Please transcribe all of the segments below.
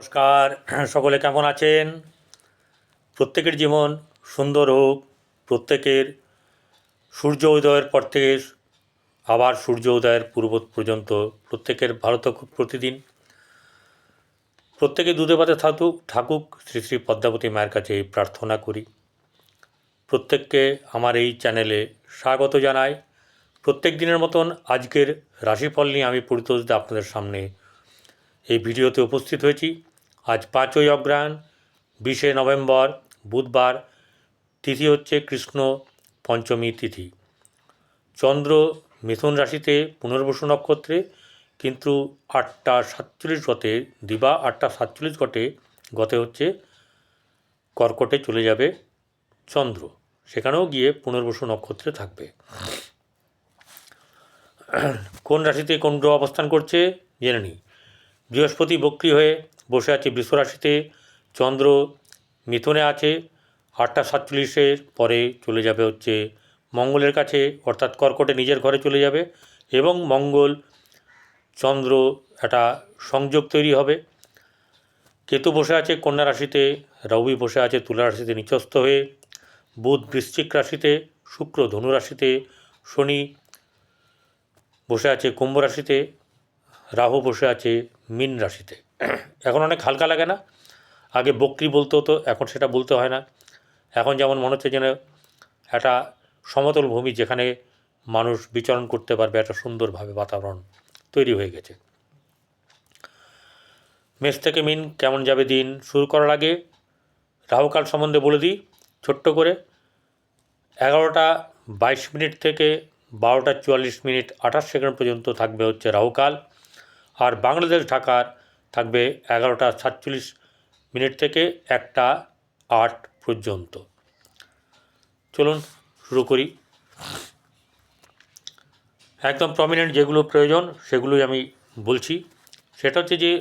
নমস্কার, সকলে কেমন আছেন? প্রত্যেকের জীবন সুন্দর হোক, প্রত্যেকের সূর্য উদয়ের পর থেকে আবার সূর্য উদয়ের পূর্ব পর্যন্ত, প্রত্যেকের ভালো থাকুক প্রতিদিন। প্রত্যেকে দুধে পাতে থাকুক থাকুক, শ্রী শ্রী পদ্মাবতী মায়ের কাছে প্রার্থনা করি। প্রত্যেককে আমার এই চ্যানেলে স্বাগত জানাই। প্রত্যেক দিনের মতন আজকের রাশিফল নিয়ে আমি পরিতোষদা আপনাদের সামনে এই ভিডিওতে উপস্থিত হয়েছি। আজ পাঁচই অগ্রহায়ণ, বিশে নভেম্বর, বুধবার, তিথি হচ্ছে কৃষ্ণ পঞ্চমী তিথি। চন্দ্র মিথুন রাশিতে পুনর্বসু নক্ষত্রে, কিন্তু আটটা সাতচল্লিশ গতে, দিবা আটটা সাতচল্লিশ গটে গতে হচ্ছে কর্কটে চলে যাবে চন্দ্র। সেখানেও গিয়ে পুনর্বসু নক্ষত্রে থাকবে। কোন রাশিতে কোন গ্রহ অবস্থান করছে, জেনে নিই। বৃহস্পতি বক্রী হয়ে বসে আছে বৃষ রাশিতে। চন্দ্র মিথুনে আছে, আটটা সাতচল্লিশের পরে চলে যাবে হচ্ছে মঙ্গলের কাছে, অর্থাৎ কর্কটে নিজের ঘরে চলে যাবে এবং মঙ্গল, চন্দ্র একটা সংযোগ তৈরি হবে। কেতু বসে আছে কন্যা রাশিতে, রবি বসে আছে তুলা রাশিতে নিচস্থ হয়ে। বুধ বৃশ্চিক রাশিতে, শুক্র ধনু রাশিতে, শনি বসে আছে কুম্ভ রাশিতে, রাহু বসে আছে মীন রাশিতে। এখন অনেক হালকা লাগে না। আগে বকরি বলতে হতো, এখন সেটা বলতে হয় না। এখন যেমন মনে হচ্ছে যেন একটা সমতল ভূমি যেখানে মানুষ বিচরণ করতে পারবে একটা সুন্দরভাবে বাতাবরণ তৈরি হয়ে গেছে। মেষ থেকে মিন কেমন যাবে দিন শুরু করার আগে রাহুকাল সম্বন্ধে বলে দিই, ছোট্ট করে। এগারোটা বাইশ মিনিট থেকে বারোটা চুয়াল্লিশ মিনিট আঠাশ সেকেন্ড পর্যন্ত থাকবে হচ্ছে রাহুকাল। আর বাংলাদেশ ঢাকার থাকবে এগারোটা সাতচল্লিশ মিনিট থেকে একটা আট পর্যন্ত। চলুন শুরু করি। একদম প্রমিনেন্ট যেগুলো প্রয়োজন সেগুলোই আমি বলছি। সেটা হচ্ছে যে,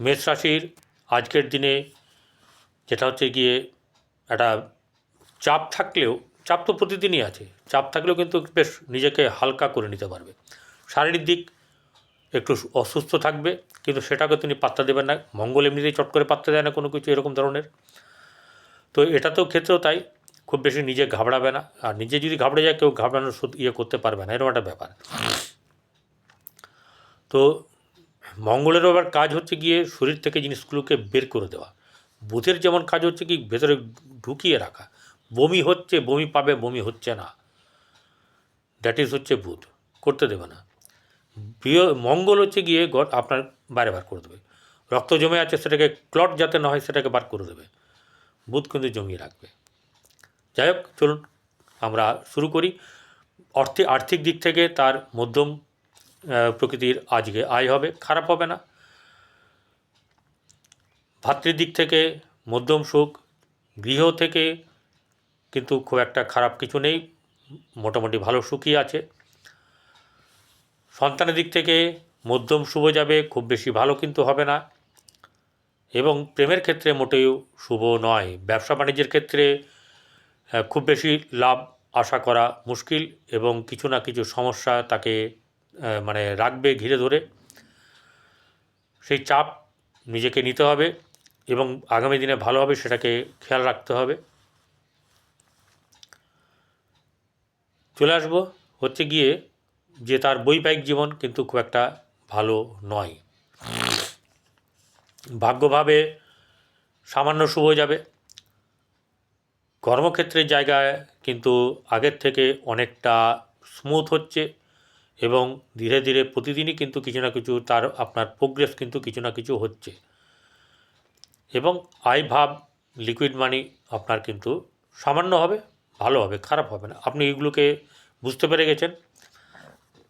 মেষ রাশির আজকের দিনে যেটা হচ্ছে গিয়ে একটা চাপ থাকলেও, চাপ তো প্রতিদিনই আছে, চাপ থাকলেও কিন্তু বেশ নিজেকে হালকা করে নিতে পারবে। শারীরিক দিক একটু অসুস্থ থাকবে, কিন্তু সেটাকে তিনি পাত্তা দেবেন না। মঙ্গল এমনিতেই চট করে পাত্তা দেয় না কোনো কিছু, এরকম ধরনের। তো এটাতেও ক্ষেত্রেও তাই, খুব বেশি নিজে ঘাবড়াবে না। আর নিজে যদি ঘাবড়ে যায়, কেউ ঘাবড়ানোর ইয়ে করতে পারবে না, এরকম একটা ব্যাপার। তো মঙ্গলের আবার কাজ হচ্ছে গিয়ে শরীর থেকে জিনিসগুলোকে বের করে দেওয়া। বুধের যেমন কাজ হচ্ছে কি, ভেতরে ঢুকিয়ে রাখা। বমি হচ্ছে, বমি পাবে, বমি হচ্ছে না। দ্যাট ইজ হচ্ছে বুধ, করতে দেবে না। প্রিয় মঙ্গল হচ্ছে গিয়ে গড আপনার বাইরে বার করে দেবে। রক্ত জমে আছে, সেটাকে ক্লট যাতে না হয়, সেটাকে বার করে দেবে। বুধ কিন্তু জমিয়ে রাখবে। যাই হোক, চলুন আমরা শুরু করি। অর্থে, আর্থিক দিক থেকে তার মধ্যম প্রকৃতির আজকে আয় হবে, খারাপ হবে না। ভাতৃর দিক থেকে মধ্যম সুখ, গৃহ থেকে কিন্তু খুব একটা খারাপ কিছু নেই। মোটামুটি ভালো সুখই আছে। সন্তানের দিক থেকে মধ্যম শুভ যাবে, খুব বেশি ভালো কিন্তু হবে না। এবং প্রেমের ক্ষেত্রে মোটেও শুভ নয়। ব্যবসা বাণিজ্যের ক্ষেত্রে খুব বেশি লাভ আশা করা মুশকিল এবং কিছু না কিছু সমস্যা তাকে মানে রাখবে ঘিরে ধরে। সেই চাপ নিজেকে নিতে হবে এবং আগামী দিনে ভালো হবে সেটাকে খেয়াল রাখতে হবে। চলে আসব হচ্ছে গিয়ে যে তার বৈবাহিক জীবন কিন্তু খুব একটা ভালো নয়। ভাগ্যভাবে সামান্য শুভ যাবে। কর্মক্ষেত্রের জায়গায় কিন্তু আগের থেকে অনেকটা স্মুথ হচ্ছে এবং ধীরে ধীরে প্রতিদিনই কিন্তু কিছু না কিছু তার আপনার প্রোগ্রেস কিন্তু কিছু না কিছু হচ্ছে। এবং আয় ভাব লিকুইড মানি আপনার কিন্তু সামান্য হবে, ভালো হবে, খারাপ হবে না। আপনি এগুলোকে বুঝতে পেরে গেছেন।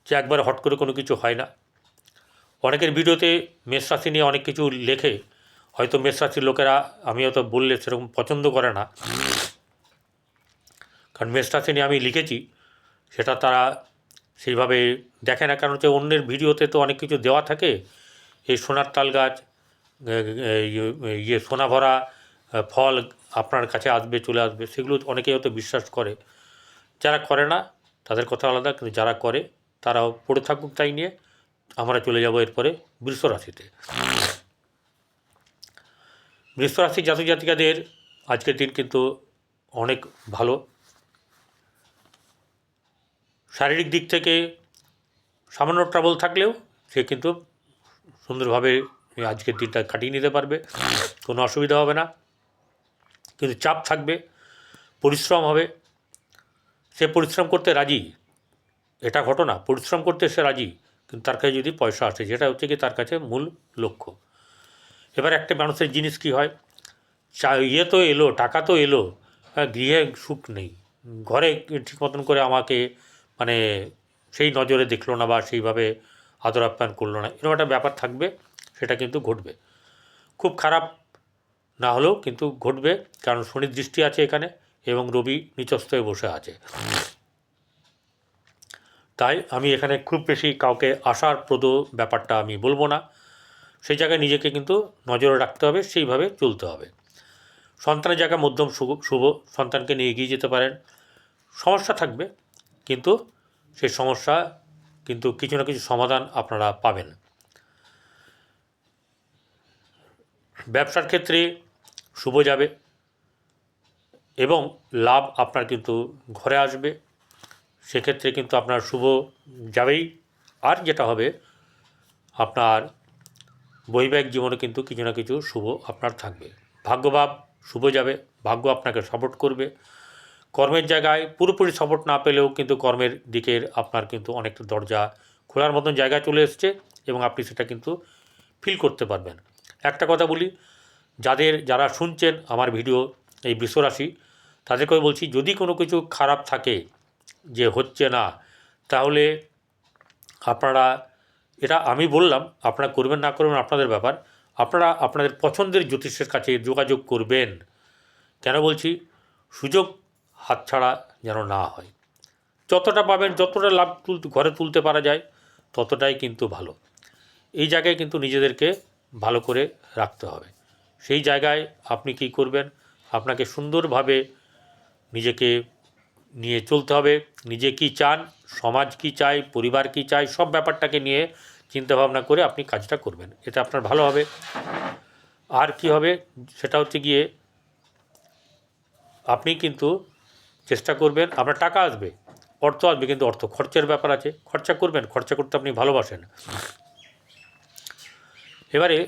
যে একবার হট করে কোনো কিছু হয় না। অনেকের ভিডিওতে মেষ রাশি নিয়ে অনেক কিছু লেখে, হয়তো মেষ রাশির লোকেরা, আমি হয়তো বললে সেরকম পছন্দ করে না। কারণ মেষ রাশি নিয়ে আমি লিখেছি, সেটা তারা সেইভাবে দেখে না, কারণ হচ্ছে অন্যের ভিডিওতে তো অনেক কিছু দেওয়া থাকে। এই সোনার তাল গাছ ইয়ে সোনা ভরা ফল আপনার কাছে আসবে, চলে আসবে, সেগুলো অনেকেই হয়তো বিশ্বাস করে। যারা করে না, তাদের কথা আলাদা, কিন্তু যারা করে তারাও পড়ে থাকুক তাই নিয়ে আমরা চলে যাব এরপরে বৃষ রাশিতে বৃষরাশি জাতক জাতিকাদের আজকের দিন কিন্তু অনেক ভালো। শারীরিক দিক থেকে সামান্য ট্রাবল থাকলেও সে কিন্তু সুন্দরভাবে আজকের দিনটা কাটিয়ে নিতে পারবে, কোনো অসুবিধা হবে না। কিন্তু চাপ থাকবে, পরিশ্রম হবে। সে পরিশ্রম করতে রাজি এটা ঘটনা, পরিশ্রম করতে সে রাজি, কিন্তু তার কাছে যদি পয়সা আসে, যেটা হচ্ছে কি তার কাছে মূল লক্ষ্য। এবার একটা মানুষের জিনিস কি হয়? চা ইয়ে তো এলো, টাকা তো এলো গৃহে সুখ নেই। ঘরে ঠিক মতন করে আমাকে মানে সেই নজরে দেখল না বা সেইভাবে আদর আপ্যায়ন করল না, এরকম একটা ব্যাপার থাকবে, সেটা কিন্তু ঘটবে। খুব খারাপ না হলেও কিন্তু ঘটবে, কারণ শনির দৃষ্টি আছে এখানে এবং রবি নিচস্থ হয়ে বসে আছে। তাই আমি এখানে খুব বেশি কাউকে আশার প্রদ ব্যাপারটা আমি বলব না। সেই জায়গায় নিজেকে কিন্তু নজরে রাখতে হবে, সেইভাবে চলতে হবে। সন্তানের জায়গায় মধ্যম শুভ শুভ সন্তানকে নিয়ে এগিয়ে যেতে পারেন। সমস্যা থাকবে, কিন্তু সেই সমস্যা কিন্তু কিছু না কিছু সমাধান আপনারা পাবেন। ব্যবসার ক্ষেত্রে শুভ যাবে এবং লাভ আপনার কিন্তু ঘরে আসবে। সেক্ষেত্রে কিন্তু আপনার শুভ যাবেই। আর যেটা হবে, আপনার বৈবাহিক জীবনে কিন্তু কিছু না কিছু শুভ আপনার থাকবে। ভাগ্যভাব শুভ যাবে, ভাগ্য আপনাকে সাপোর্ট করবে। কর্মের জায়গায় পুরোপুরি সাপোর্ট না পেলেও কিন্তু কর্মের দিকের আপনার কিন্তু অনেকটা দরজা খোলার মতন জায়গা চলে এসছে এবং আপনি সেটা কিন্তু ফিল করতে পারবেন। একটা কথা বলি, যাদের যারা শুনছেন আমার ভিডিও এই বৃষরাশি তাদেরকে বলছি, যদি কোনো কিছু খারাপ থাকে যে হচ্ছে না, তাহলে আপনারা, এটা আমি বললাম, আপনারা করবেন না করবেন আপনাদের ব্যাপার। আপনারা আপনাদের পছন্দের জ্যোতিষের কাছে যোগাযোগ করবেন। কেন বলছি? সুযোগ হাতছাড়া যেন না হয়। যতটা পাবেন, যতটা লাভ তুলতে ঘরে তুলতে পারা যায়, ততটাই কিন্তু ভালো। এই জায়গায় কিন্তু নিজেদেরকে ভালো করে রাখতে হবে। সেই জায়গায় আপনি কি করবেন? আপনাকে সুন্দরভাবে নিজেকে নিয়ে চলতে হবে। নিজে কি চান, সমাজ কি চায়, পরিবার কি চায়, সব ব্যাপারটাকে নিয়ে চিন্তাভাবনা করে আপনি কাজটা করবেন। এটা আপনার ভালো হবে। আর কি হবে সেটা হচ্ছে গিয়ে আপনি কিন্তু চেষ্টা করবেন, আপনার টাকা আসবে, অর্থ আসবে, কিন্তু অর্থ খরচের ব্যাপার আছে। খরচা করবেন, খরচা করতে আপনি ভালোবাসেন। এবারে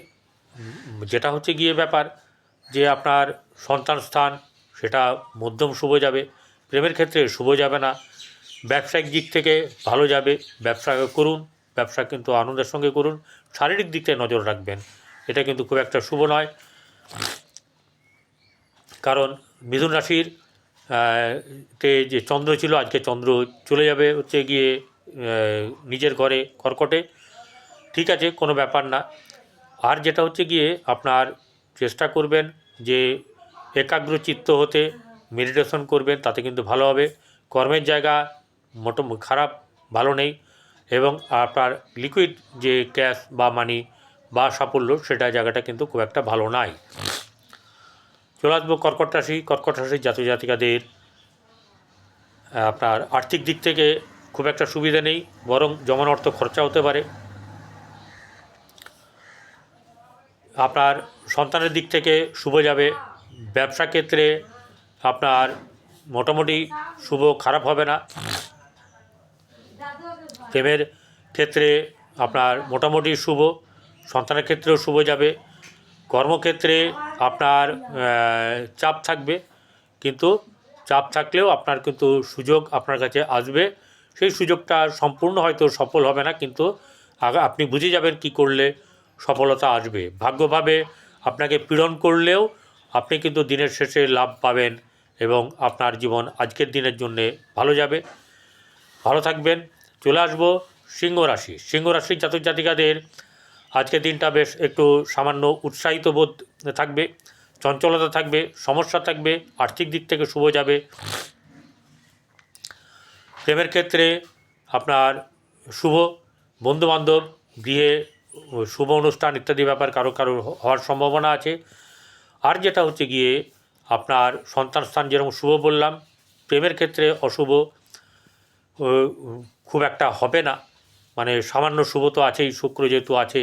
যেটা হচ্ছে গিয়ে ব্যাপার যে আপনার সন্তান স্থান, সেটা মধ্যম শুভ যাবে। প্রেমের ক্ষেত্রে শুভ যাবে না। ব্যবসায়িক দিক থেকে ভালো যাবে। ব্যবসা করুন, ব্যবসা কিন্তু আনন্দের সঙ্গে করুন, শারীরিক দিক থেকে নজর রাখবেন। এটা কিন্তু খুব একটা শুভ নয়। কারণ মিথুন রাশির তে যে চন্দ্র ছিল, আজকে চন্দ্র চলে যাবে হচ্ছে গিয়ে নিজের ঘরে, কর্কটে। ঠিক আছে, কোনো ব্যাপার না। আর যেটা হচ্ছে গিয়ে, আপনার চেষ্টা করবেন যে একাগ্র চিত্ত হতে মেডিটেশন করবেন, তাতে কিন্তু ভালো হবে। কর্মের জায়গা মোটো খারাপ, ভালো নেই। এবং আপনার লিকুইড যে ক্যাশ বা মানি বা সাফল্য, সেটা জায়গাটা কিন্তু খুব একটা ভালো নাই। চলে আসব কর্কট রাশি। কর্কট রাশির জাতক জাতিকাদের আপনার আর্থিক দিক থেকে খুব একটা সুবিধা নেই, বরং জমান অর্থ খরচা হতে পারে। আপনার সন্তানের দিক থেকে শুভ যাবে। ব্যবসা ক্ষেত্রে আপনার মোটামুটি শুভ, খারাপ হবে না। প্রেমের ক্ষেত্রে আপনার মোটামুটি শুভ, সন্তানের ক্ষেত্রেও শুভ যাবে। কর্মক্ষেত্রে আপনার চাপ থাকবে, কিন্তু চাপ থাকলেও আপনার কিন্তু সুযোগ আপনার কাছে আসবে। সেই সুযোগটা সম্পূর্ণ হয়তো সফল হবে না, কিন্তু আপনি বুঝে যাবেন কি করলে সফলতা আসবে। ভাগ্যভাবে আপনাকে পীড়ন করলেও আপনি কিন্তু দিনের শেষে লাভ পাবেন। এবং আপনার জীবন আজকের দিনের জন্যে ভালো যাবে। ভালো থাকবেন। চলে আসব সিংহ রাশি। সিংহ রাশির জাতক জাতিকাদের আজকের দিনটা বেশ একটু সামান্য উৎসাহিত বোধ থাকবে, চঞ্চলতা থাকবে, সমস্যা থাকবে, আর্থিক দিক থেকে শুভ যাবে। প্রেমের ক্ষেত্রে আপনার শুভ, বন্ধুবান্ধব, গৃহে শুভ অনুষ্ঠান ইত্যাদি ব্যাপার কারও কারও হওয়ার সম্ভাবনা আছে। আর যেটা হচ্ছে গিয়ে আপনার সন্তান স্থান যেরকম শুভ বললাম, প্রেমের ক্ষেত্রে অশুভ খুব একটা হবে না। মানে সামান্য শুভ তো আছেই, শুক্র যেহেতু আছে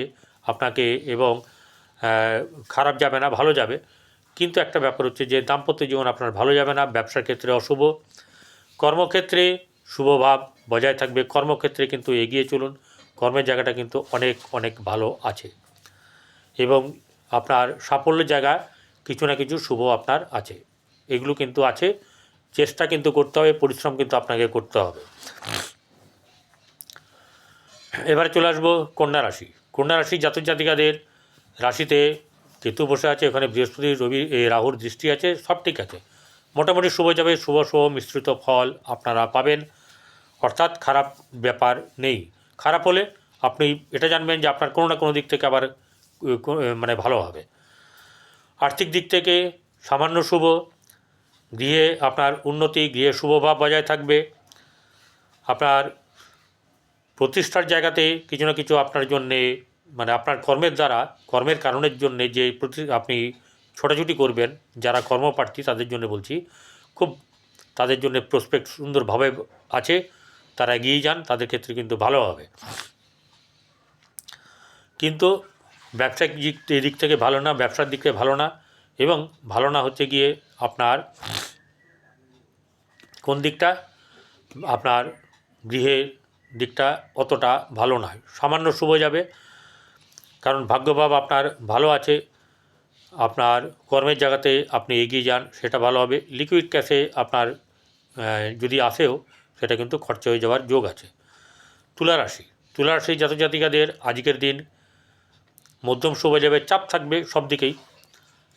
আপনাকে এবং খারাপ যাবে না, ভালো যাবে। কিন্তু একটা ব্যাপার হচ্ছে যে দাম্পত্য জীবন আপনার ভালো যাবে না, ব্যবসার ক্ষেত্রে অশুভ। কর্মক্ষেত্রে শুভ ভাব বজায় থাকবে, কর্মক্ষেত্রে কিন্তু এগিয়ে চলুন, কর্মের জায়গাটা কিন্তু অনেক অনেক ভালো আছে। এবং আপনার সাফল্যের জায়গা কিছু না কিছু শুভ আপনার আছে। এগুলো কিন্তু আছে। চেষ্টা কিন্তু করতে হবে, পরিশ্রম কিন্তু আপনাকে করতে হবে। এবারে চলে আসব কন্যা রাশি। কন্যা রাশি জাতক জাতিকাদের রাশিতে কেতু বসে আছে ওখানে বৃহস্পতি, রবি রাহুর দৃষ্টি আছে, সব ঠিক আছে। মোটামুটি শুভ যাবে, শুভ শুভ মিশ্রিত ফল আপনারা পাবেন। অর্থাৎ খারাপ ব্যাপার নেই। খারাপ হলে আপনি এটা জানবেন যে আপনার কোনো না কোনো দিক থেকে আবার মানে ভালো হবে। আর্থিক দিক থেকে সামান্য শুভ। গৃহে আপনার উন্নতি, গৃহে শুভভাব বজায় থাকবে। আপনার প্রতিষ্ঠার জায়গাতে কিছু না কিছু আপনার জন্যে মানে আপনার কর্মের দ্বারা, কর্মের কারণের জন্যে যে প্রতি আপনি ছোটাছুটি করবেন, যারা কর্মপ্রার্থী তাদের জন্য বলছি, খুব তাদের জন্য প্রসপেক্ট সুন্দরভাবে আছে, তারা এগিয়ে যান, তাদের ক্ষেত্রে কিন্তু ভালো হবে। কিন্তু ব্যবসায়িক দিক থেকে ভালো না, ব্যবসার দিক থেকে ভালো না এবং ভালো না হচ্ছে গিয়ে আপনার কোন দিকটা? আপনার গৃহের দিকটা অতটা ভালো নয় সামান্য শুভ যাবে। কারণ ভাগ্যভাব আপনার ভালো আছে। আপনার কর্মের জায়গাতে আপনি এগিয়ে যান, সেটা ভালো হবে। লিকুইড ক্যাশে আপনার যদি আসেও, সেটা কিন্তু খরচা হয়ে যাওয়ার যোগ আছে। তুলা রাশি। তুলা রাশি জাতক আজকের দিন মধ্যম শুভ যাবে চাপ থাকবে সব দিকেই।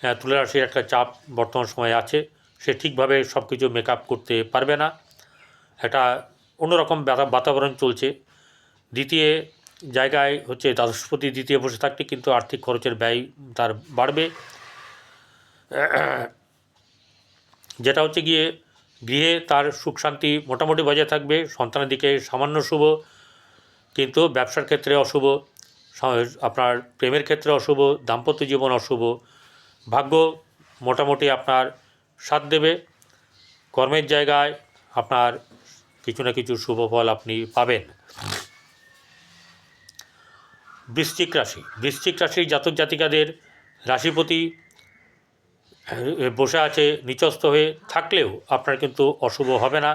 হ্যাঁ তুলা রাশির একটা চাপ বর্তমান সময়ে আছে। সে ঠিকভাবে সব কিছু মেকআপ করতে পারবে না। একটা অন্যরকম বাতা- বাতাবরণ চলছে। দ্বিতীয় জায়গায় হচ্ছে দ্বাদশপতি দ্বিতীয় বসে থাকতে কিন্তু আর্থিক খরচের ব্যয় তার বাড়বে। যেটা হচ্ছে গিয়ে গৃহে তার সুখ শান্তি মোটামুটি বজায় থাকবে। সন্তানের দিকে সামান্য শুভ, কিন্তু ব্যবসার ক্ষেত্রে অশুভ। আপনার প্রেমের ক্ষেত্রে অশুভ, দাম্পত্য জীবন অশুভ। ভাগ্য মোটামুটি আপনার সাথ দেবে। কর্মের জায়গায় আপনার কিছু না কিছু শুভ ফল আপনি পাবেন। বৃশ্চিক রাশি। বৃশ্চিক রাশির জাতক জাতিকাদের রাশিপতি বসে আছে নিচস্থ হয়ে, থাকলেও আপনার কিন্তু অশুভ হবে না।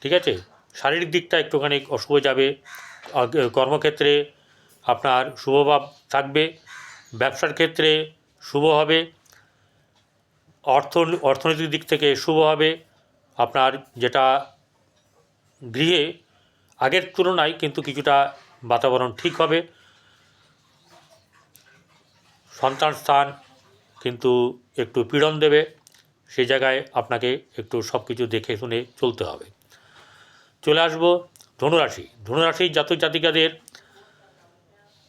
ঠিক আছে? শারীরিক দিকটা একটুখানি অশুভ যাবে। কর্মক্ষেত্রে আপনার শুভভাব থাকবে। ব্যবসার ক্ষেত্রে শুভ হবে। অর্থ, অর্থনৈতিক দিক থেকে শুভ হবে। আপনার যেটা গৃহে আগের তুলনায় কিন্তু কিছুটা বাতাবরণ ঠিক হবে। সন্তান স্থান কিন্তু একটু পীড়ন দেবে। সেই জায়গায় আপনাকে একটু সব কিছু দেখে শুনে চলতে হবে। চলে আসব ধনুরাশি। ধনুরাশির জাতক জাতিকাদের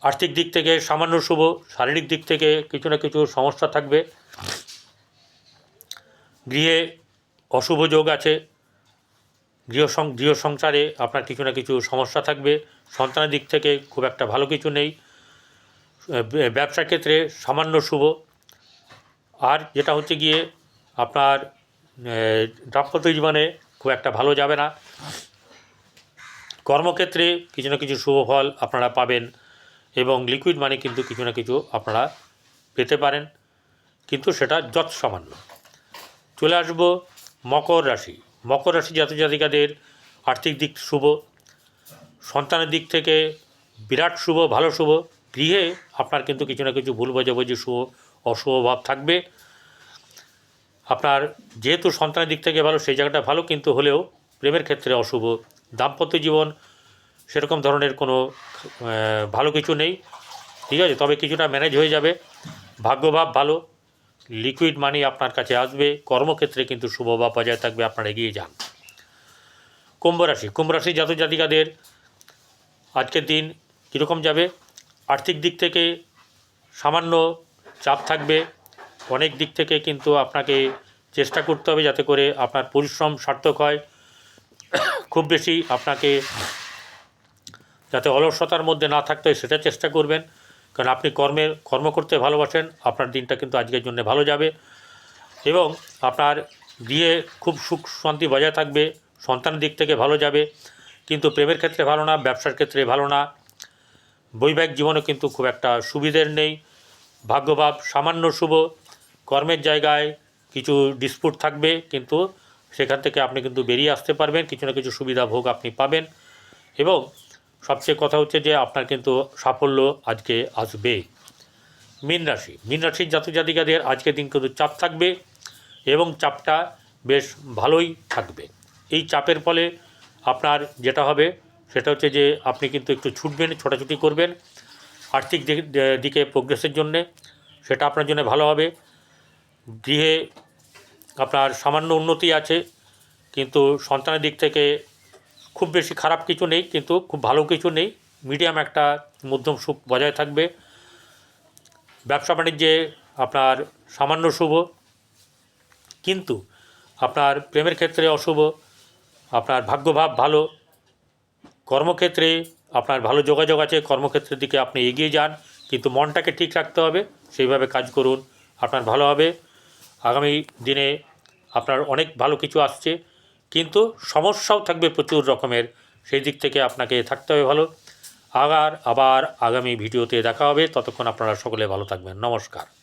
আর্থিক দিক থেকে সামান্য শুভ, শারীরিক দিক থেকে কিছু না কিছু সমস্যা থাকবে। গৃহে অশুভ যোগ আছে। গৃহ গৃহ সংসারে আপনার কিছু না কিছু সমস্যা থাকবে। সন্তানের দিক থেকে খুব একটা ভালো কিছু নেই। ব্যবসার ক্ষেত্রে সামান্য শুভ। আর যেটা হচ্ছে গিয়ে আপনার দাম্পত্য জীবনে খুব একটা ভালো যাবে না। কর্মক্ষেত্রে কিছু না কিছু শুভ ফল আপনারা পাবেন। এবং লিকুইড মানি কিন্তু কিছু না কিছু আপনারা পেতে পারেন। কিন্তু সেটা যৎ সামান্য চলে আসব মকর রাশি। মকর রাশি জাতক জাতিকাদের আর্থিক দিক শুভ, সন্তানের দিক থেকে বিরাট শুভ, ভালো শুভ, গৃহে আপনার কিন্তু কিছু না কিছু ভুল বোঝাবুঝি, শুভ, অশুভ ভাব থাকবে। আপনার যেহেতু সন্তানের দিক থেকে ভালো, সেই জায়গাটা ভালো, কিন্তু হলেও প্রেমের ক্ষেত্রে অশুভ। দাম্পত্য জীবন সেরকম ধরনের কোনো ভালো কিছু নেই। ঠিক আছে? তবে কিছুটা ম্যানেজ হয়ে যাবে। ভাগ্যভাব ভালো। লিকুইড মানি আপনার কাছে আসবে। কর্মক্ষেত্রে কিন্তু শুভভাব বজায় থাকবে। আপনার এগিয়ে যান। কুম্ভ রাশি। কুম্ভ রাশি জাতক জাতিকাদের আজকের দিন কীরকম যাবে? আর্থিক দিক থেকে সামান্য চাপ থাকবে। অনেক দিক থেকে কিন্তু আপনাকে চেষ্টা করতে হবে যাতে করে আপনার পরিশ্রম সার্থক হয়। খুব বেশি আপনাকে যাতে অলসতার মধ্যে না থাকতে হয়, সেটা চেষ্টা করবেন। কারণ আপনি কর্মের কর্ম করতে ভালোবাসেন, আপনার দিনটা কিন্তু আজকের জন্য ভালো যাবে। এবং আপনার গৃহে খুব সুখ শান্তি বজায় থাকবে, সন্তানের দিক থেকে ভালো যাবে। কিন্তু প্রেমের ক্ষেত্রে ভালো না, ব্যবসার ক্ষেত্রে ভালো না। বৈবাহিক জীবনে কিন্তু খুব একটা সুবিধের নেই। ভাগ্যভাব সামান্য শুভ, কর্মের জায়গায় কিছু ডিসপুট থাকবে, কিন্তু সেখান থেকে আপনি কিন্তু বেরিয়ে আসতে পারবেন, কিছু না কিছু সুবিধা ভোগ আপনি পাবেন। এবং সবচেয়ে কথা হচ্ছে যে আপনার কিন্তু সাফল্য আজকে আসবে। মীন রাশি, মীন রাশির জাতক জাতিকাদের আজকের দিন কিন্তু চাপ থাকবে এবং চাপটা বেশ ভালোই থাকবে। এই চাপের ফলে আপনার যেটা হবে সেটা হচ্ছে যে আপনি কিন্তু একটু ছুটবেন, ছোটাছুটি করবেন আর্থিক দিক- প্রোগ্রেসের জন্যে, সেটা আপনার জন্য ভালো হবে। গৃহে আপনার সামান্য উন্নতি আছে, কিন্তু সন্তানের দিক থেকে খুব বেশি খারাপ কিছু নেই, কিন্তু খুব ভালো কিছু নেই। মিডিয়াম একটা মধ্যম সুখ বজায় থাকবে। ব্যবসা বাণিজ্যে আপনার সামান্য শুভ, কিন্তু আপনার প্রেমের ক্ষেত্রে অশুভ, আপনার ভাগ্যভাব ভালো, কর্মক্ষেত্রে আপনার ভালো যোগাযোগ আছে, কর্মক্ষেত্রের দিকে আপনি এগিয়ে যান, কিন্তু মনটাকে ঠিক রাখতে হবে, সেইভাবে কাজ করুন, আপনার ভালো হবে। আগামী দিনে আপনার অনেক ভালো কিছু আসছে। কিন্তু সমস্যাও থাকবে প্রচুর রকমের। সেই দিক থেকে আপনাকে থাকতে হবে ভালো। আগার আবার আগামী ভিডিওতে দেখা হবে। ততক্ষণ আপনারা সকলে ভালো থাকবেন। নমস্কার।